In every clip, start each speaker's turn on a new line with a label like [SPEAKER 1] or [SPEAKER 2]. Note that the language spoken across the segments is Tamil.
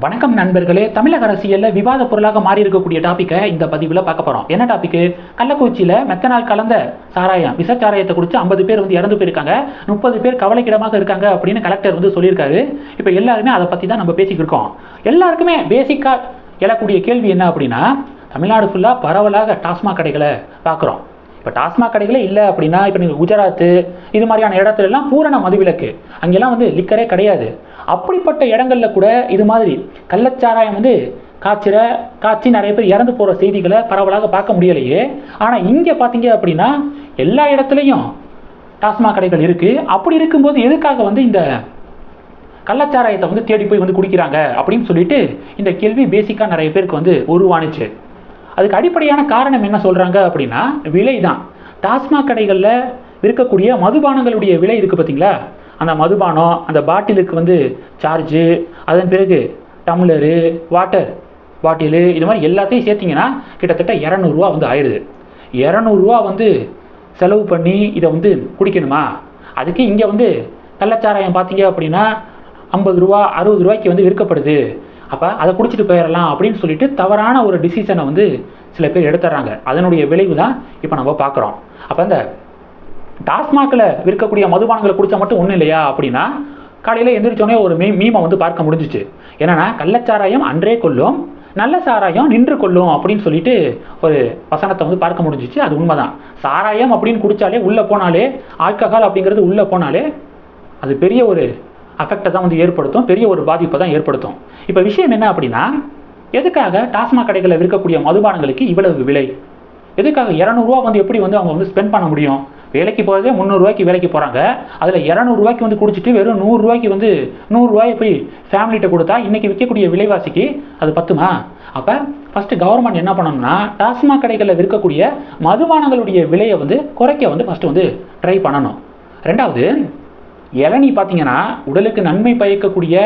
[SPEAKER 1] வணக்கம் நண்பர்களே. தமிழக அரசியலில் விவாத பொருளாக மாறி இருக்கக்கூடிய டாப்பிக்கை இந்த பதிவில் பார்க்க போகிறோம் என்ன டாபிக் கள்ளக்குறிச்சியில் மெத்தனால் கலந்த சாராயம் விசச்சாராயத்தை குடிச்சு ஐம்பது பேர் வந்து இறந்து போயிருக்காங்க. முப்பது பேர் கவலைக்கிடமாக இருக்காங்க அப்படின்னு கலெக்டர் வந்து சொல்லியிருக்காரு. இப்போ எல்லாருமே அதை பற்றி தான் நம்ம பேசிக்கிட்டு இருக்கோம். எல்லாருக்குமே பேசிக்காக எழக்கூடிய கேள்வி என்ன அப்படின்னா தமிழ்நாடு ஃபுல்லாக பரவலாக டாஸ்மாக் கடைகளை பார்க்குறோம். இப்போ டாஸ்மாக் கடைகளே இல்லை அப்படின்னா இப்போ நீங்கள் குஜராத்து இது மாதிரியான இடத்துலலாம் பூரண மதுவிலக்கு. அங்கெல்லாம் வந்து லிக்கரே கிடையாது. அப்படிப்பட்ட இடங்கள்ல கூட இது மாதிரி கள்ளச்சாராயம் வந்து காய்ச்சிற காய்ச்சி நிறைய பேர் இறந்து போகிற செய்திகளை பரவலாக பார்க்க முடியலையே. ஆனால் இங்கே பார்த்தீங்க அப்படின்னா எல்லா இடத்துலையும் டாஸ்மாக் கடைகள் இருக்குது அப்படி இருக்கும்போது எதுக்காக வந்து இந்த கள்ளச்சாராயத்தை வந்து தேடி போய் வந்து குடிக்கிறாங்க அப்படின்னு சொல்லிட்டு இந்த கேள்வி பேசிக்காக நிறைய பேருக்கு வந்து உருவானுச்சு. அதுக்கு அடிப்படையான காரணம் என்ன சொல்கிறாங்க அப்படின்னா விலை தான் டாஸ்மாக் கடைகளில் விற்கக்கூடிய மதுபானங்களுடைய விலை இருக்குது பார்த்தீங்களா அந்த மதுபானம் அந்த பாட்டிலுக்கு வந்து சார்ஜு அதன் பிறகு டம்ளரு வாட்டர் பாட்டிலு இது மாதிரி எல்லாத்தையும் சேர்த்திங்கன்னா கிட்டத்தட்ட இரநூறுவா வந்து ஆயிடுது. இரநூறுவா வந்து செலவு பண்ணி இதை வந்து குடிக்கணுமா? அதுக்கு இங்கே வந்து கள்ளச்சாராயம் பார்த்தீங்க அப்படின்னா ஐம்பது ரூபா அறுபது ரூபாய்க்கு வந்து விற்கப்படுது. அப்போ அதை குடிச்சிட்டு போயிடலாம் அப்படின்னு சொல்லிட்டு தவறான ஒரு டிசிஷனை வந்து சில பேர் எடுத்துறாங்க அதனுடைய விளைவு தான் இப்போ நம்ம பார்க்குறோம். அப்போ இந்த டாஸ்மாகில் விற்கக்கூடிய மதுபானங்களை குடித்தா மட்டும் ஒன்றும் இல்லையா அப்படின்னா காலையில் எந்திரிச்சோடனே ஒரு மீ மீமை வந்து பார்க்க முடிஞ்சிச்சு. என்னன்னா கள்ளச்சாராயம் அன்றே கொள்ளும் நல்ல சாராயம் நின்று கொள்ளும் அப்படின்னு சொல்லிட்டு ஒரு வசனத்தை வந்து பார்க்க முடிஞ்சிச்சு. அது உண்மைதான். சாராயம் அப்படின்னு குடித்தாலே உள்ளே போனாலே ஆல்கஹால் அப்படிங்கிறது உள்ளே போனாலே அது பெரிய ஒரு அஃபெக்டை தான் வந்து ஏற்படுத்தும் பெரிய ஒரு பாதிப்பை தான் ஏற்படுத்தும். இப்போ விஷயம் என்ன அப்படின்னா எதுக்காக டாஸ்மாக் கடைகளில் விற்கக்கூடிய மதுபானங்களுக்கு இவ்வளவு விலை? எதுக்காக இரநூறுவா வந்து எப்படி வந்து அவங்க வந்து ஸ்பெண்ட் பண்ண முடியும்? வேலைக்கு போகிறதே முந்நூறுரூவாய்க்கு வேலைக்கு போகிறாங்க அதில் இரநூறுவாய்க்கு வந்து குடிச்சிட்டு வெறும் நூறுரூவாய்க்கு வந்து நூறுரூவாயை போய் ஃபேமிலிகிட்ட கொடுத்தா இன்றைக்கி விற்கக்கூடிய விலைவாசிக்கு அது பத்துமா? அப்போ ஃபஸ்ட்டு கவர்மெண்ட் என்ன பண்ணணும்னா டாஸ்மாக் கடைகளில் விற்கக்கூடிய மதுபானங்களுடைய விலையை வந்து குறைக்க வந்து ஃபஸ்ட்டு வந்து ட்ரை பண்ணணும். ரெண்டாவது இளநீ பார்த்தீங்கன்னா உடலுக்கு நன்மை பயக்கக்கூடிய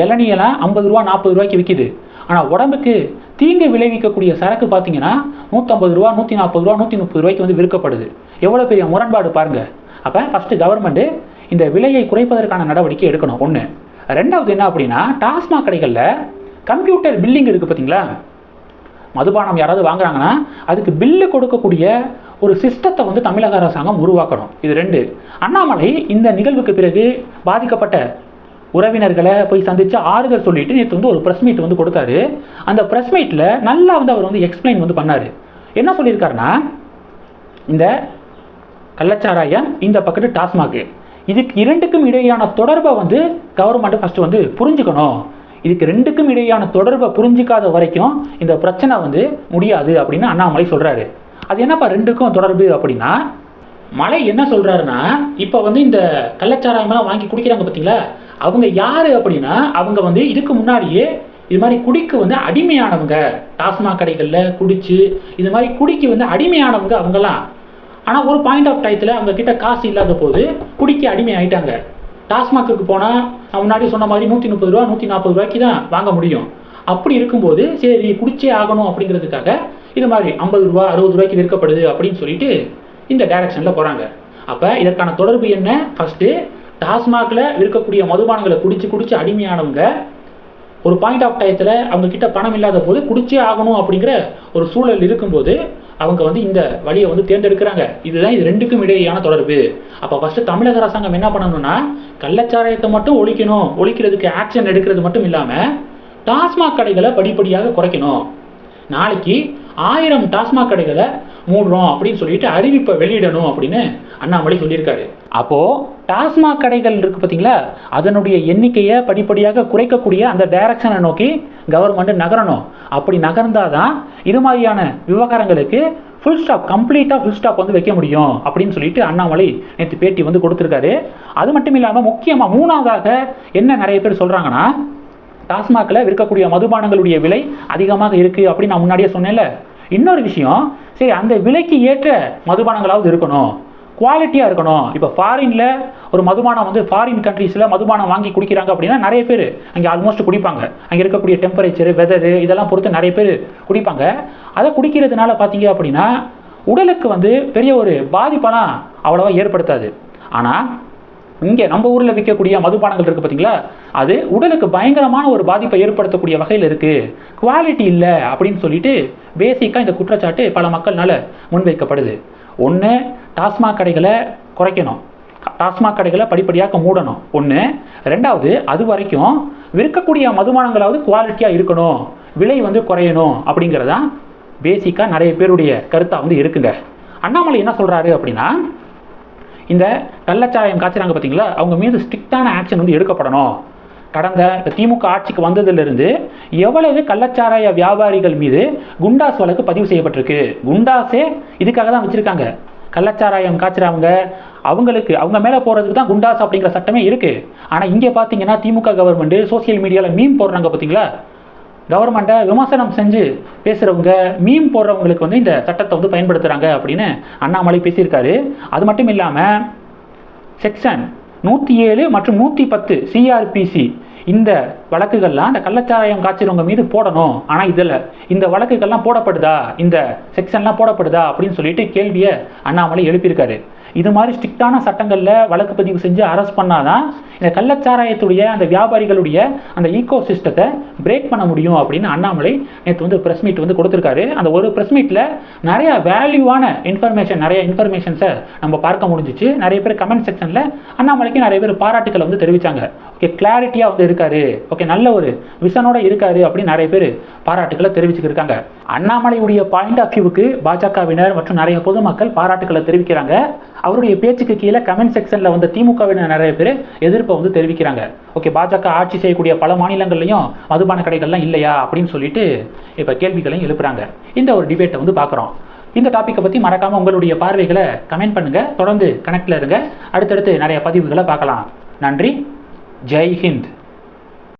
[SPEAKER 1] இளநியெல்லாம் ஐம்பது ரூபா நாற்பது ரூபாய்க்கு விற்கிது. ஆனால் உடம்புக்கு தீங்கு விளைவிக்கக்கூடிய சரக்கு பார்த்தீங்கன்னா நூற்றம்பது ரூபா நூற்றி நாற்பது ரூபா நூற்றி முப்பது ரூபாய்க்கு வந்து விற்கப்படுது. எவ்வளோ பெரிய முரண்பாடு பாருங்கள் அப்போ ஃபஸ்ட்டு கவர்மெண்ட்டு இந்த விலையை குறைப்பதற்கான நடவடிக்கை எடுக்கணும். ஒன்று ரெண்டாவது என்ன அப்படின்னா டாஸ்மாக் கடைகளில் கம்ப்யூட்டர் பில்லிங் இருக்குது பார்த்தீங்களா? மதுபானம் யாராவது வாங்குறாங்கன்னா அதுக்கு பில்லு கொடுக்கக்கூடிய ஒரு சிஸ்டத்தை வந்து தமிழக அரசாங்கம் உருவாக்கணும். இது ரெண்டு. அண்ணாமலை இந்த நிகழ்வுக்கு பிறகு பாதிக்கப்பட்ட உறவினர்களை போய் சந்தித்து ஆறுதல் சொல்லிட்டு நேற்று வந்து ஒரு ப்ரெஸ் மீட் வந்து கொடுத்தாரு. அந்த ப்ரெஸ் மீட்டில் நல்லா வந்து அவர் வந்து எக்ஸ்பிளைன் வந்து பண்ணார். என்ன சொல்லியிருக்காருன்னா இந்த கள்ளச்சாராயம் இந்த பக்கத்து டாஸ்மாக். இதுக்கு இரண்டுக்கும் இடையேயான தொடர்பை வந்து கவர்மெண்ட் ஃபஸ்ட்டு வந்து புரிஞ்சுக்கணும். இதுக்கு ரெண்டுக்கும் இடையான தொடர்பை புரிஞ்சிக்காத வரைக்கும் இந்த பிரச்சனை வந்து முடியாது அப்படின்னு அண்ணாமலை சொல்கிறாரு அது என்னப்பா ரெண்டுக்கும் தொடர்பு அப்படின்னா மலை என்ன சொல்கிறாருன்னா இப்போ வந்து இந்த கள்ளச்சாராயமெல்லாம் வாங்கி குடிக்கிறாங்க பார்த்தீங்களா அவங்க யார் அப்படின்னா அவங்க வந்து இதுக்கு முன்னாடியே இது மாதிரி குடிக்கு வந்து அடிமையானவங்க. டாஸ்மாக் கடைகளில் குடிச்சு இது மாதிரி குடிக்கு வந்து அடிமையானவங்க அவங்கெல்லாம் ஆனால் ஒரு பாயிண்ட் ஆஃப் டயத்தில் அவங்க கிட்ட காசு இல்லாத போது குடிக்க அடிமை ஆயிட்டாங்க டாஸ்மாக்கு போனால் முன்னாடி சொன்ன மாதிரி நூற்றி முப்பது ரூபா நூற்றி நாற்பது ரூபாய்க்கு தான் வாங்க முடியும். அப்படி இருக்கும்போது சரி குடிச்சே ஆகணும் அப்படிங்கிறதுக்காக இது மாதிரி ஐம்பது ரூபா அறுபது ரூபாய்க்கு விற்கப்படுது அப்படின்னு சொல்லிட்டு இந்த டைரக்ஷனில் போகிறாங்க அப்போ இதற்கான தொடர்பு என்ன? ஃபஸ்ட்டு டாஸ்மாகில் விற்கக்கூடிய மதுபானங்களை குடிச்சு குடிச்சு அடிமையானவங்க ஒரு பாயிண்ட் ஆஃப் டயத்தில் அவங்க கிட்ட பணம் இல்லாத போது குடிச்சே ஆகணும் அப்படிங்கிற ஒரு சூழல் இருக்கும்போது அவங்க வந்து இந்த வழியை வந்து தேர்ந்தெடுக்கிறாங்க. இதுதான் இது ரெண்டுக்கும் இடையேயான தொடர்பு. அப்போ ஃபஸ்ட்டு தமிழக அரசாங்கம் என்ன பண்ணணும்னா கள்ளச்சாராயத்தை மட்டும் ஒழிக்கணும். ஒழிக்கிறதுக்கு ஆக்ஷன் எடுக்கிறது மட்டும் இல்லாமல் டாஸ்மாக் கடைகளை படிப்படியாக குறைக்கணும். நாளைக்கு ஆயிரம் டாஸ்மாக் கடைகளை மூடுறோம் அப்படின்னு சொல்லிட்டு அறிவிப்பை வெளியிடணும் அப்படின்னு அண்ணாமலை சொல்லியிருக்காரு. அப்போது டாஸ்மாக் கடைகள் இருக்குது பார்த்தீங்களா அதனுடைய எண்ணிக்கையை படிப்படியாக குறைக்கக்கூடிய அந்த டைரக்ஷனை நோக்கி கவர்மெண்ட் நகரணும். அப்படி நகர்ந்தாதான் இது மாதிரியான விவகாரங்களுக்கு ஃபுல் ஸ்டாப் கம்ப்ளீட்டாக ஃபுல் ஸ்டாப் வந்து வைக்க முடியும் அப்படின்னு சொல்லிட்டு அண்ணாமலை நேற்று பேட்டி வந்து கொடுத்துருக்காரு. அது மட்டும் இல்லாமல் முக்கியமாக மூணாவதாக என்ன நிறைய பேர் சொல்கிறாங்கன்னா டாஸ்மாகில் விற்கக்கூடிய மதுபானங்களுடைய விலை அதிகமாக இருக்குது அப்படின்னு நான் முன்னாடியே சொன்னேன்ல. இன்னொரு விஷயம் சரி அந்த விலைக்கு ஏற்ற மதுபானங்களாவது இருக்கணும். குவாலிட்டியாக இருக்கணும். இப்போ ஃபாரினில் ஒரு மதுபானம் வந்து ஃபாரின் கண்ட்ரீஸில் மதுபானம் வாங்கி குடிக்கிறாங்க அப்படின்னா நிறைய பேர் அங்கே ஆல்மோஸ்ட் குடிப்பாங்க. அங்கே இருக்கக்கூடிய டெம்பரேச்சர் வெதரு இதெல்லாம் பொறுத்து நிறைய பேர் குடிப்பாங்க. அதை குடிக்கிறதுனால பார்த்தீங்க அப்படின்னா உடலுக்கு வந்து பெரிய ஒரு பாதிப்பெல்லாம் அவ்வளோவா ஏற்படுத்தாது. ஆனால் இங்கே நம்ம ஊரில் விற்கக்கூடிய மதுபானங்கள் இருக்குது பார்த்தீங்களா அது உடலுக்கு பயங்கரமான ஒரு பாதிப்பை ஏற்படுத்தக்கூடிய வகையில் இருக்குது குவாலிட்டி இல்லை அப்படின்னு சொல்லிட்டு பேசிக்காக இந்த குற்றச்சாட்டு பல மக்கள்னால முன்வைக்கப்படுது. ஒன்று டாஸ்மாக் கடைகளை குறைக்கணும். டாஸ்மாக் கடைகளை படிப்படியாக மூடணும். ஒன்று ரெண்டாவது அது வரைக்கும் விற்கக்கூடிய மதுபானங்களாவது குவாலிட்டியாக இருக்கணும். விலை வந்து குறையணும் அப்படிங்கிறதான் பேசிக்காக நிறைய பேருடைய கருத்தாக வந்து இருக்குங்க. அண்ணாமலை என்ன சொல்கிறாரு அப்படின்னா இந்த கள்ளச்சாராயம் காய்ச்சுறாங்க பார்த்தீங்களா அவங்க மீது ஸ்ட்ரிக்டான ஆக்ஷன் வந்து எடுக்கப்படணும். கடந்த திமுக ஆட்சிக்கு வந்ததிலிருந்து எவ்வளவு கள்ளச்சாராய வியாபாரிகள் மீது குண்டாஸ் வழக்கு பதிவு செய்யப்பட்டிருக்கு? குண்டாஸே இதுக்காக தான் வச்சுருக்காங்க. கள்ளச்சாராயம் காய்ச்சுறவங்க அவங்களுக்கு அவங்க மேலே போகிறதுக்கு தான் குண்டாஸ் அப்படிங்கிற சட்டமே இருக்குது ஆனால் இங்கே பார்த்தீங்கன்னா திமுக கவர்மெண்ட்டு சோசியல் மீடியாவில் மீன் போடுறாங்க பார்த்தீங்களா கவர்மெண்ட்டை விமர்சனம் செஞ்சு பேசுகிறவங்க மீம் போடுறவங்களுக்கு வந்து இந்த சட்டத்தை வந்து பயன்படுத்துகிறாங்க அப்படின்னு அண்ணாமலை பேசியிருக்காரு. அது மட்டும் இல்லாமல் செக்ஷன் நூற்றி ஏழு மற்றும் நூற்றி பத்து சிஆர்பிசி இந்த வழக்குகள்லாம் அந்த கள்ளச்சாராயம் காய்ச்சிறவங்க மீது போடணும். ஆனால் இதில் இந்த வழக்குகள்லாம் போடப்படுதா? இந்த செக்ஷன்லாம் போடப்படுதா? அப்படின்னு சொல்லிட்டு கேள்வியை அண்ணாமலை எழுப்பியிருக்காரு. இது மாதிரி ஸ்ட்ரிக்டான சட்டங்களில் வழக்கு பதிவு செஞ்சு அரெஸ்ட் பண்ணாதான் இந்த கள்ளச்சாராயத்துடைய அந்த வியாபாரிகளுடைய அந்த ஈகோ சிஸ்டத்தை பிரேக் பண்ண முடியும் அப்படின்னு அண்ணாமலை நேற்று வந்து ப்ரெஸ் மீட் வந்து கொடுத்துருக்காரு. அந்த ஒரு ப்ரெஸ் மீட்டில் நிறைய வேல்யூவான இன்ஃபர்மேஷன் நிறைய இன்ஃபர்மேஷன்ஸை நம்ம பார்க்க முடிஞ்சிச்சு. நிறைய பேர் கமெண்ட் செக்ஷனில் அண்ணாமலைக்கு நிறைய பேர் பாராட்டுக்களை வந்து தெரிவித்தாங்க ஓகே கிளாரிட்டியாக வந்து இருக்காரு. ஓகே ஓகே நல்ல ஒரு விசனோட இருக்காரு அப்படின்னு நிறைய பேர் பாராட்டுக்களை தெரிவிச்சுக்கிருக்காங்க. அண்ணாமலையுடைய பாயிண்ட் ஆஃப் வியூவுக்கு பாஜகவினர் மற்றும் நிறைய பொதுமக்கள் பாராட்டுக்களை தெரிவிக்கிறாங்க. அவருடைய பேச்சுக்கு கீழே கமெண்ட் செக்ஷனில் வந்த திமுகவினர் நிறைய பேர் எதிர்ப்பை வந்து தெரிவிக்கிறாங்க. ஓகே பாஜக ஆட்சி செய்யக்கூடிய பல மாநிலங்கள்லையும் மதுபான கடைகள்லாம் இல்லையா அப்படின்னு சொல்லிட்டு இப்போ கேள்விகளையும் எழுப்புறாங்க. இந்த ஒரு டிபேட்டை வந்து பார்க்குறோம். இந்த டாப்பிக்கை பற்றி மறக்காமல் உங்களுடைய பார்வைகளை கமெண்ட் பண்ணுங்கள் தொடர்ந்து கனெக்டில் இருங்க. அடுத்தடுத்து நிறைய பதிவுகளை பார்க்கலாம். நன்றி. ஜெய் ஹிந்த்.